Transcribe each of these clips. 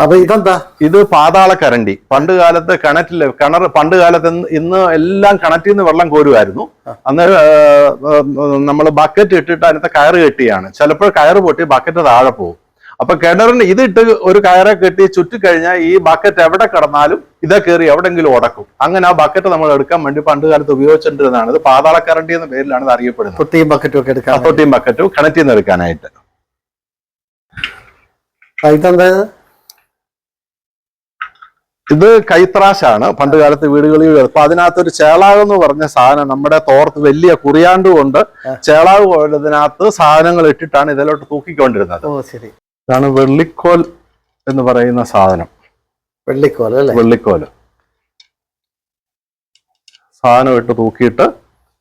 അപ്പൊ ഇതെന്താ? ഇത് പാതാള കരണ്ടി. പണ്ട് കാലത്ത് കിണറ്റിൽ കിണർ പണ്ട് കാലത്ത് ഇന്ന് എല്ലാം കിണറ്റിൽ നിന്ന് വെള്ളം കോരുമായിരുന്നു. അന്ന് നമ്മൾ ബക്കറ്റ് ഇട്ടിട്ട് അതിനകത്ത് കയറ് കെട്ടിയാണ്. ചിലപ്പോൾ കയറ് പൊട്ടി ബക്കറ്റ് താഴെ പോകും. അപ്പൊ കിണറിന് ഇതിട്ട് ഒരു കയറെ കെട്ടി ചുറ്റിക്കഴിഞ്ഞാൽ ഈ ബക്കറ്റ് എവിടെ കിടന്നാലും ഇതേ കയറി എവിടെങ്കിലും ഉടക്കും. അങ്ങനെ ആ ബക്കറ്റ് നമ്മൾ എടുക്കാൻ വേണ്ടി പണ്ട് കാലത്ത് ഉപയോഗിച്ചിട്ടിരുന്നതാണ് ഇത് പാതാളക്കരണ്ടി എന്ന പേരിലാണ് ഇത് അറിയപ്പെടുന്നത്. തൊട്ടിയും ബക്കറ്റും ഒക്കെ എടുക്കാൻ തൊട്ടിയും ബക്കറ്റും കിണറ്റിൽ നിന്ന് എടുക്കാനായിട്ട്. ഇതെന്താ? ഇത്? കൈത്രാശാണ്. പണ്ട് കാലത്ത് വീടുകളിൽ അപ്പൊ അതിനകത്ത് ഒരു ചേളാവ് എന്ന് പറഞ്ഞ സാധനം നമ്മുടെ തോർത്ത് വലിയ കുറിയാണ്ട് കൊണ്ട് ചേളാവ് പോലതിനകത്ത് സാധനങ്ങൾ ഇട്ടിട്ടാണ് ഇതിലോട്ട് തൂക്കിക്കൊണ്ടിരുന്നത്. ഇതാണ് വെള്ളിക്കോൽ എന്ന് പറയുന്ന സാധനം. വെള്ളിക്കോൽ അല്ലേ? വെള്ളിക്കോൽ. സാധനം ഇട്ട് തൂക്കിയിട്ട്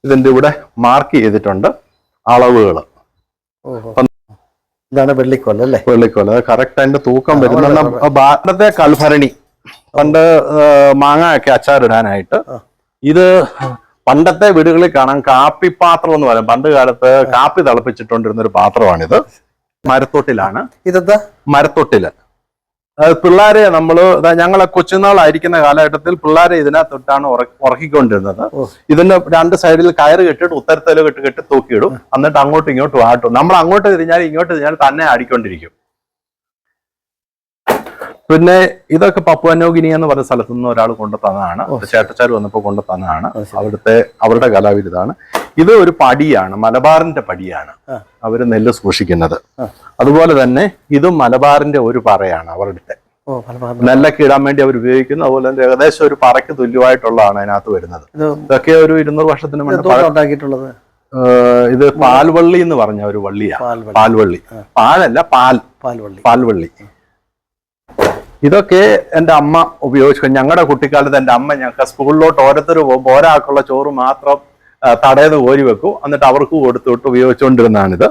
ഇതിന്റെ ഇവിടെ മാർക്ക് ചെയ്തിട്ടുണ്ട് അളവുകൾ. ഇതാണ് വെള്ളിക്കോൽ അല്ലേ? വെള്ളിക്കോൽ. അത് കറക്റ്റ് അതിന്റെ തൂക്കം വരുന്ന ഭാരതത്തെ കൽഭരണി. പണ്ട് മാങ്ങ മാങ്ങയൊക്കെ അച്ചാറിടാനായിട്ട്. ഇത് പണ്ടത്തെ വീടുകളിൽ കാണാൻ കാപ്പി പാത്രം എന്ന് പറയും. പണ്ട് കാലത്ത് കാപ്പി തിളപ്പിച്ചിട്ടുണ്ടിരുന്ന ഒരു പാത്രമാണിത്. മരത്തൊട്ടിലാണ്. ഇതെന്താ? മരത്തൊട്ടിൽ. പിള്ളേരെ നമ്മൾ ഞങ്ങളെ കൊച്ചുനാളായിരിക്കുന്ന കാലഘട്ടത്തിൽ പിള്ളേരെ ഇതിനകത്തൊട്ടാണ് ഉറ- ഉറക്കിക്കൊണ്ടിരുന്നത്. ഇതിന്റെ രണ്ട് സൈഡിൽ കയറ് കെട്ടിട്ട് ഉത്തരത്തേൽ കെട്ടി കെട്ടി തൂക്കിയിടും. എന്നിട്ട് അങ്ങോട്ടും ഇങ്ങോട്ടും ആട്ടും. നമ്മൾ അങ്ങോട്ട് തിരിഞ്ഞാൽ ഇങ്ങോട്ട് തിരിഞ്ഞാൽ തന്നെ ആടിക്കൊണ്ടിരിക്കും. പിന്നെ ഇതൊക്കെ പപ്പുവനോഗിനി എന്ന് പറഞ്ഞ സ്ഥലത്തു നിന്ന് ഒരാൾ കൊണ്ടു തന്നതാണ് ചേട്ടച്ചാർ വന്നപ്പോൾ കൊണ്ടു തന്നതാണ് അവിടുത്തെ അവരുടെ കലാവിരുതാണ് ഇത് ഒരു പടിയാണ് മലബാറിന്റെ പടിയാണ് അവർ അവർ നെല്ല് സൂക്ഷിക്കുന്നത്. അതുപോലെ തന്നെ ഇതും മലബാറിന്റെ ഒരു പറയാണ് അവരുടെ. നെല്ലൊക്കെ ഇടാൻ വേണ്ടി അവർ ഉപയോഗിക്കുന്നു അതുപോലെ തന്നെ ഏകദേശം ഒരു പറയ്ക്ക് തുല്യമായിട്ടുള്ളതാണ് അതിനകത്ത് വരുന്നത്. ഇതൊക്കെ ഒരു ഇരുന്നൂറ് വർഷത്തിന് ഉണ്ടാക്കിയിട്ടുള്ളത്? ഇത് പാൽവള്ളി എന്ന് പറഞ്ഞ ഒരു വള്ളിയാണ്. പാൽവള്ളി. പാലല്ല പാൽ. പാൽവള്ളി. പാൽവള്ളി. ഇതൊക്കെ എന്റെ അമ്മ ഉപയോഗിച്ചു. ഞങ്ങളുടെ കുട്ടിക്കാലത്ത് എന്റെ അമ്മ ഞങ്ങൾക്ക് സ്കൂളിലോട്ട് ഓരോരുത്തർ പോകുമ്പോൾ ഒരാൾക്കുള്ള ചോറ് മാത്രം തടയത് കോരി വെക്കും. എന്നിട്ട് അവർക്ക് കൊടുത്തുവിട്ട് ഉപയോഗിച്ചുകൊണ്ടിരുന്നതാണിത്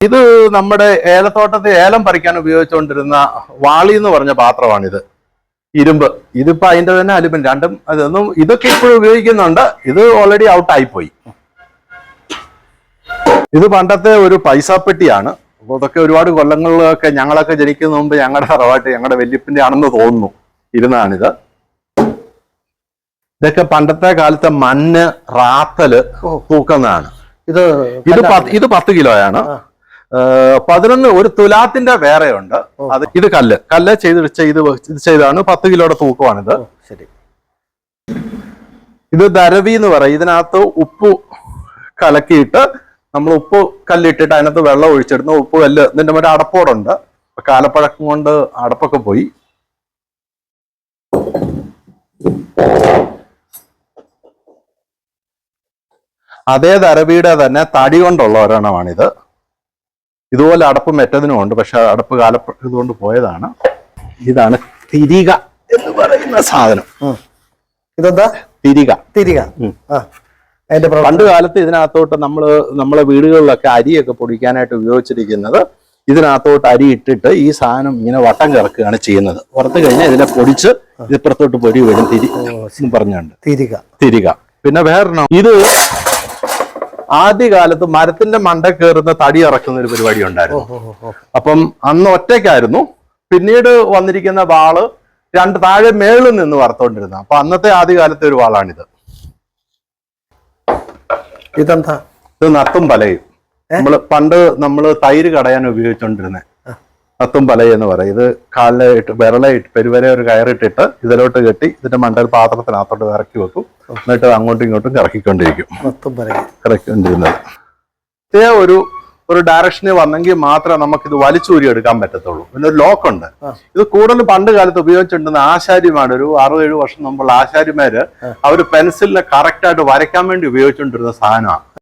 ഇത് നമ്മുടെ ഏലത്തോട്ടത്തിൽ ഏലം പറിക്കാൻ ഉപയോഗിച്ചുകൊണ്ടിരുന്ന വാളി എന്ന് പറഞ്ഞ പാത്രമാണിത്. ഇരുമ്പ്. ഇതിപ്പോ അതിന്റെ തന്നെ അലുമിനിയം. രണ്ടും അതൊന്നും ഇതൊക്കെ ഇപ്പോഴും ഉപയോഗിക്കുന്നുണ്ട്. ഇത് ഓൾറെഡി ഔട്ട് പോയി. ഇത് പണ്ടത്തെ ഒരു പൈസാപ്പെട്ടിയാണ്. അപ്പോൾ ഇതൊക്കെ ഒരുപാട് കൊല്ലങ്ങളിലൊക്കെ ഞങ്ങളൊക്കെ ജനിക്കുന്ന മുമ്പ് ഞങ്ങളുടെ തറവാട്ട് ഞങ്ങളുടെ വല്യപ്പിന്റെ ആണെന്ന് തോന്നുന്നു. ഇരുന്നാണിത്. ഇതൊക്കെ പണ്ടത്തെ കാലത്തെ മണ്ണ് റാത്തൽ. തൂക്കുന്നതാണ്. ഇത് ഇത് ഇത് പത്ത് കിലോയാണ്. പതിനൊന്ന് ഒരു തുലാത്തിന്റെ വേറെ ഉണ്ട് അത് ഇത് കല്ല്. കല്ല് ചെയ്ത് ചെയ്ത് ഇത് ചെയ്താണ് പത്ത് കിലോയുടെ തൂക്കമാണിത്. ശരി. ഇത് ദരവി എന്ന് പറയും. ഇതിനകത്ത് ഉപ്പ് കലക്കിയിട്ട് നമ്മൾ ഉപ്പ് കല്ലിട്ടിട്ട് അതിനകത്ത് വെള്ളം ഒഴിച്ചെടുത്ത് ഉപ്പ് കല്ല് ഇതിന്റെ മറ്റേ അടപ്പോടുണ്ട്. കാലപ്പഴക്കം കൊണ്ട് അടപ്പൊക്കെ പോയി. അതേ ദരവിയുടെ തന്നെ തടി കൊണ്ടുള്ള ഒരെണ്ണമാണിത്. ഇതുപോലെ അടപ്പ് മെറ്റതിനും ഉണ്ട് പക്ഷെ അടപ്പ് കാലപ്പ ഇതുകൊണ്ട് പോയതാണ്. ഇതാണ് തിരിക എന്ന് പറയുന്ന സാധനം. ഇതെന്താ? തിരിക. തിരിക. അതിന്റെ പണ്ട് കാലത്ത് ഇതിനകത്തോട്ട് നമ്മൾ നമ്മളെ വീടുകളിലൊക്കെ അരിയൊക്കെ പൊടിക്കാനായിട്ട് ഉപയോഗിച്ചിരിക്കുന്നത് ഇതിനകത്തോട്ട് അരി ഇട്ടിട്ട് ഈ സാധനം ഇങ്ങനെ വട്ടം കിറക്കുകയാണ് ചെയ്യുന്നത്. പുറത്ത് കഴിഞ്ഞാൽ ഇതിനെ പൊടിച്ച് ഇപ്പുറത്തോട്ട് പൊടി വരും തിരി പറഞ്ഞുണ്ട് തിരിക. തിരിക. പിന്നെ വേറെ ഇത് ആദ്യകാലത്ത് മരത്തിന്റെ മണ്ട കയറുന്ന തടി ഇറക്കുന്ന ഒരു പരിപാടി ഉണ്ടായിരുന്നു. അപ്പം അന്ന് ഒറ്റയ്ക്കായിരുന്നു. പിന്നീട് വന്നിരിക്കുന്ന വാൾ രണ്ട് താഴെ മേളിൽ നിന്ന് വറുത്തോണ്ടിരുന്ന അപ്പൊ അന്നത്തെ ആദ്യകാലത്തെ ഒരു വാളാണിത്. ഇതെന്താ? ഇത് നത്തും പലയും. നമ്മൾ പണ്ട് നമ്മൾ തൈര് കടയാൻ ഉപയോഗിച്ചോണ്ടിരുന്നത് നത്തും പലയും എന്ന് പറയും. ഇത് കാലിലായിട്ട് വിരലായിട്ട് പെരുവരെ ഒരു കയറിട്ടിട്ട് ഇതിലോട്ട് കെട്ടി ഇതിന്റെ മണ്ടൽ പാത്രത്തിനകത്തോട്ട് ഇറക്കി വെക്കും. എന്നിട്ട് അങ്ങോട്ടും ഇങ്ങോട്ടും കറക്കിക്കൊണ്ടിരിക്കും. ഇറക്കിക്കൊണ്ടിരുന്നത് കറക്കിക്കൊണ്ടിരുന്നത്. ഇതേ ഒരു ഒരു ഡയറക്ഷനിൽ വന്നെങ്കിൽ മാത്രമേ നമുക്ക് ഇത് വലിച്ചൂരി എടുക്കാൻ പറ്റത്തുള്ളൂ. പിന്നെ ഒരു ലോക്ക് ഉണ്ട്. ഇത് കൂടുതൽ പണ്ട് കാലത്ത് ഉപയോഗിച്ചിട്ടുണ്ടെന്ന് ആശാരിമാർ ഒരു അറുപത് ഏഴ് വർഷം മുമ്പുള്ള ആശാരിമാര് അവർ പെൻസിലിനെ കറക്റ്റ് ആയിട്ട് വരയ്ക്കാൻ വേണ്ടി ഉപയോഗിച്ചുകൊണ്ടിരുന്ന സാധനമാണ്.